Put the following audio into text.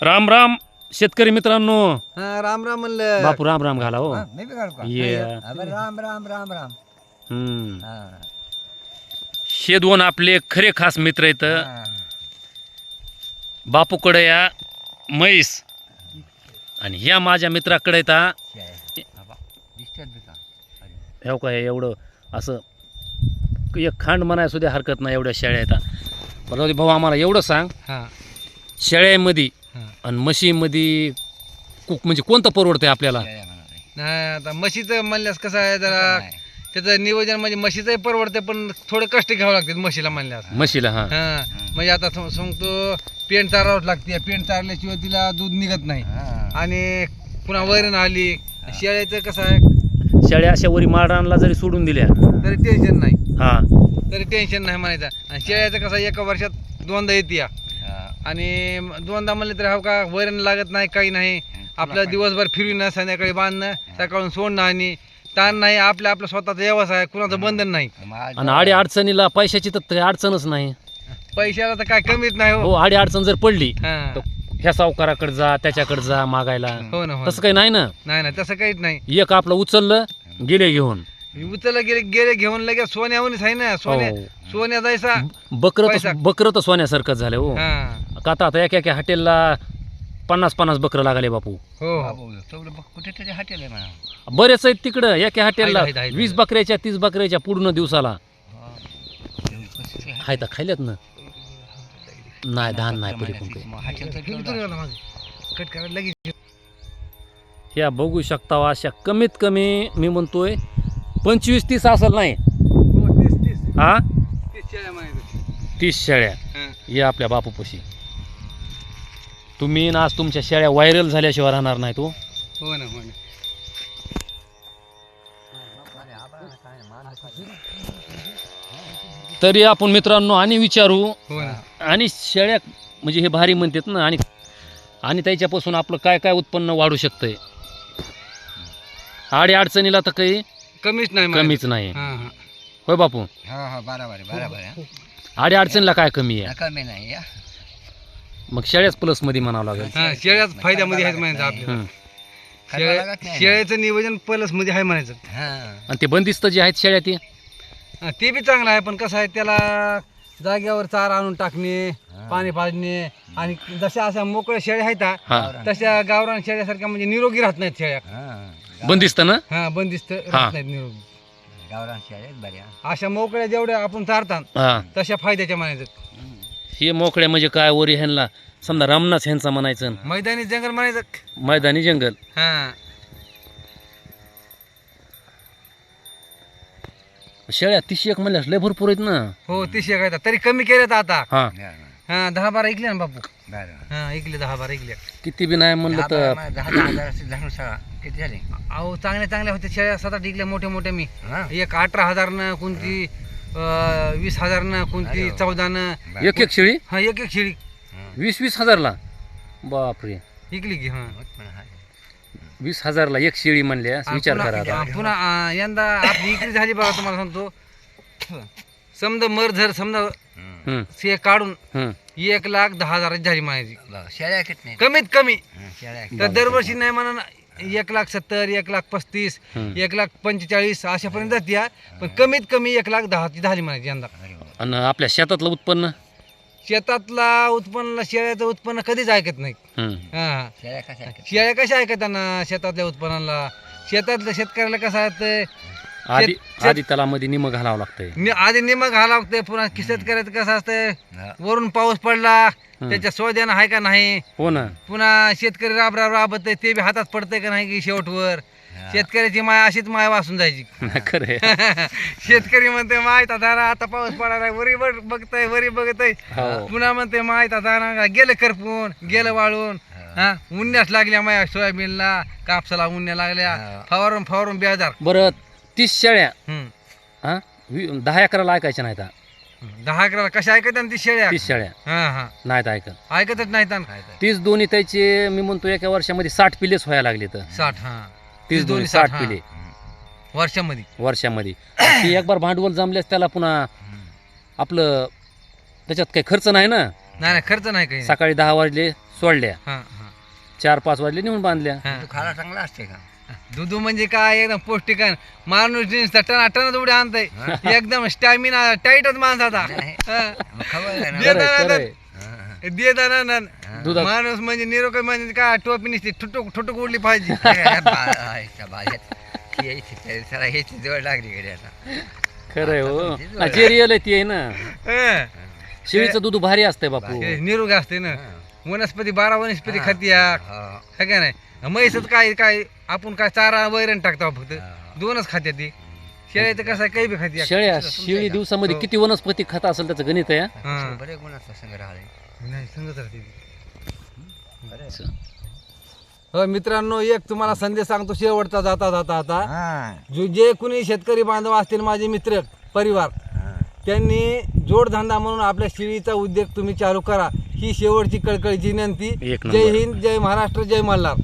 राम राम शेतकरी मित्रांनो हा राम राम म्हणलं बापू राम राम घाला हो हा, मी बी काढू का? ये हा, बरं, राम राम राम राम हम्म. हा, हे दोन आपले खरे खास मित्र आहेत हा. बापूकडे या म्हैस आणि ह्या माझ्या मित्राकडे येता शे आहे. बाबा, दिसतात बी का? अरे, काय एवढं असं एक खांड म्हणाय सुद्धा हरकत नाही एवढ्या शेळ्या येतात बरं जाऊ दे भाऊ आम्हाला एवढं सांग हा, शेळ्यामध्ये हा. आणि म्हशीमध्ये कुक म्हणजे कोणतं परवडतंय आपल्याला. नाही आता म्हशीचं म्हणल्यास कसं आहे जरा नाही. त्याचं नियोजन म्हणजे म्हशीचंही परवडते पण थोडे कष्ट घ्यावं लागतात म्हशीला म्हणल्यास म्हशीला हा. हा म्हणजे आता सम- सांगतो पेंट चारावंच लागते. पेंट चारल्याशिवाय तिला दूध निघत नाही. हा. आणि पुन्हा वैरण आली. शेळ्याचं कसं आहे? शेळ्या अशा वरी मारणाला जरी सोडून दिल्या तरी टेन्शन नाही. हा. तरी टेन्शन नाही म्हणायचं. आणि शेळ्याचं कसं आहे, एका वर्षात दोनदा येते या. आणि दोनदा म्हणलं तर हो का वैरण लागत नाही काही नाही. आपलं दिवसभर फिरविणं संध्याकाळी बांधणं सकाळून सोडणं आणि ताण नाही आपल्या आपला स्वतःचा व्यवसाय आहे, कुणाचं बंधन नाही. आणि आडी अडचणीला पैशाची तर काही अडचणच नाही. पैशाला तर काय कमीच नाही हो. हो आडी अडचण जर पडली हा. तर ह्या सावकाराकडे जा त्याच्याकडे जा मागायला. हो ना हो तसं काही नाही ना. ना. नाही ना तसं काहीच नाही. एक आपलं उचललं गेले घेऊन. उचललं गेले गेले घेऊन लगेच सोन्याहूनच आहे ना सोन्या हो. सोन्या जायचा बकर पैसा. बकर तर सोन्यासारखंच झालं हो. हा. का आता आता एका एका हॉटेलला पन्नास पन्नास बकरं लागले बापू. हो बाबू, तेवढं बघ, कुठे तरी हॉटेल आहे म्हणा. बरेच आहेत तिकडं. एका हॉटेलला आहेत, आहेत, वीस बकऱ्याच्या तीस बकऱ्याच्या पूर्ण दिवसाला. हा. हाय तर खायल्यात ना. नाही धान नाही परी महिन्याची कोणते मग हॉटेल तर. कट करायला लगेच ह्या बघू शकता हो, अशा कमीत कमी मी म्हणतोय पंचवीस तीस असेल नाही? हो तीस हा? तीस शेळ्या. हा. या आपल्या बापूपाशी. तुम्ही ना आज तुमच्या शेळ्या व्हायरल झाल्याशिवाय राहणार नाही तो. हो ना हो ना. तरी आपण मित्रांनो आणि विचारू. हो ना. आणि शेळ्या म्हणजे हे भारी म्हणतात ना आणि आणि त्याच्यापासून आपलं काय काय उत्पन्न वाढू शकतंय? आडी अडचणीला तर काही कमीच नाही. कमीच नाही. हा हा. होय बापू? हा हा बरोबर आहे बरोबर आहे. आडी अडचणीला काय कमी आहे? कमी नाही या. मग शेळ्याच प्लसमध्ये म्हणावं लागेल. हा शेळ्याच फायद्यामध्ये आहेत म्हणायचं आपल्याला. हम्म. शेळ्या-. शेळ्याचं नियोजन प्लसमध्ये आहे म्हणायचं. हा. आणि ते बंदिस्त जे आहेत शेळ्या ते? हा, ते बी चांगलं आहे पण कसं आहे त्याला जाग्यावर चारा आणून टाकणे पाणी पाजणे आणि जशा अशा मोकळ्या शेळ्या आहेत हा तशा गावरान शेळ्यासारख्या म्हणजे निरोगी राहत नाहीत शेळ्या. हा. बंदिस्त ना? हा बंदिस्त हा. राहत नाहीत निरोगी. गावरान शेळ्या आहेत बऱ्या. अशा मोकळ्या जेवढ्या आपण चारतात हा. तशा फायद्याच्या म्हणायचं. हे मोकळ्या म्हणजे काय वरी ह्यांना समजा रामनाथ ह्यांचा म्हणायचं मैदानी जंगल म्हणायचं मैदानी जंगल. हा. शेळ्या तीसशे एक म्हणल्यास लय भरपूर आहेत ना. हो तीसशे काय तरी कमी केलेत आता. हा. हा दहा बारा ऐकले ना बापू. हा ऐकले दहा बारा ऐकले. किती बी नाही म्हणलं दहा तर. दहा दहा हजार किती झाले? अहो चांगल्या चांगल्या होत्या शेळ्या. सात आठ ऐकल्या मोठ्या मोठ्या मी. हा? एक अठरा हजारनं कोणती अं, वीस हजारनं कोणती अरे वा. चौदानं. बरं. एक एक शेळी? हा एक एक शेळी. हा. वीस वीस हजारला? बापरे. ऐकली की हा. वीस हजारला एक शेळी म्हणल्या विचार पुन्हा- करा आता. हा, पुन्हा अं, यंदा आपली इकडे झाली बघा तुम्हाला सांगतो. समजा मरझर समजा हम्म. हम्म, से काढून हम्म. एक लाख दहा हजाराची झाली शेळ्या किती नाही? कमीत कमी. हा, शेळ्या तर दरवर्षी नाही म्हणा ना, एक लाख सत्तर एक लाख पस्तीस. एक लाख पंचेचाळीस अशापर्यंत जाते हा. पण कमीत कमी एक लाख दहाची झाली म्हणायची यंदा. आणि आपल्या शेतातलं उत्पन्न शेतातला उत्पन्न शेळ्याचं उत्पन्न कधीच ऐकत नाही हम्म. हा. शेळ्या कशा आहेत? शेळ्या कशा ऐकताना शेतातल्या उत्पन्नाला शेतातल्या शेतकऱ्याला कसं आहे ते आधी शेत- आधी त्याला मध्ये निम घालावं लागतंय. नि- आधी निमक घालावं लागते पुन्हा की शेतकऱ्याचं कसं असतंय? हा. वरून पाऊस पडला त्याच्या सोद्यानं आहे का नाही? हो ना. पुन्हा शेतकरी राब राब राबत ते बी हातात पडतंय का नाही की शेवटवर. शेतकऱ्याची माय अशीच माय वासून जायची. खरं. शेतकरी म्हणते माय दादा आता पाऊस पडायला वरी बघ बघतय वरी बघतय. हो. पुन्हा म्हणते माय दादा गेलं करपून गेलं वाळून. हा. उन्यास लागल्या माया सोयाबीनला कापसाला उन्या लागल्या. हा. फवारून फवारून बेजार. बरं तीस शेळ्या. हम्म. हा? वी- दहा अकराला ऐकायच्या नाहीत. हा. दहा अकरा कशा ऐकत ती शेळ्या? तीस शेळ्या. हा हा. नाहीत ऐकत. ऐकतच नाहीत आणि. काय ते? तीस दोन्ही त्याचे मी म्हणतो एका वर्षामध्ये साठ पिलेच व्हायला लागले तर. साठ हा. तीस दोन्ही साठ हा. पिले. वर्षामध्ये. वर्षामध्ये. ती एक बार भांडवल जमल्यास त्याला पुन्हा. आपलं त्याच्यात काही खर्च नाही ना? नाही नाही खर्च नाही काही. सकाळी दहा वाजले सोडल्या. हा हा. चार पाच वाजले नेऊन बांधल्या. हा. तू खाला चांगला असते का? दुधू म्हणजे काय एकदम पौष्टिक आहे. माणूस नुसता टना टना उड्या आणताय एकदम स्टॅमिना टाईटच माणसाचा नाही. हा. मग खबर आहे ना दे खरंय, दाना खरंय. हा, हा. दे दाना ना. दुधात माणूस म्हणजे निरोगी म्हणजे काय टोपी नसते ठुटूक ठुटूक उडली पाहिजे अरे, बा- आयच्या बाल्यात. ती यायची तरी सरा ह्याची जवळ लागली कडे आता खरंय हो जे रिअल आहे ती आहे ना हा. शेळीचं दूध भारी असतंय बापू हे निरोगी असते ना. वनस्पती बारा वनस्पती हा. खातिया हा. है का नाही म्हैसच काय काय आपण काय चारा वैरण टाकतो फक्त. दोनच खात्या ती शेळ्याचं कसं आहे काही बी खाती शेळ्या शेळी दिवसामध्ये हो. किती वनस्पती खात असेल त्याचं गणित आहे हा? हा. बरे गुण असतात संग्रह आले नाही सांगत राहते ती. बरे असं. हो मित्रांनो एक तुम्हाला संदेश सांगतो शेवटचा जाता जाता आता हा जो जे कुणी शेतकरी बांधव असतील माझे मित्र परिवार हा. त्यांनी जोडधंदा म्हणून आपल्या शेळीचा उद्योग तुम्ही चालू करा ही शेवटची कळकळीची विनंती. एक जय नंबर. हिंद जय महाराष्ट्र जय मल्हार.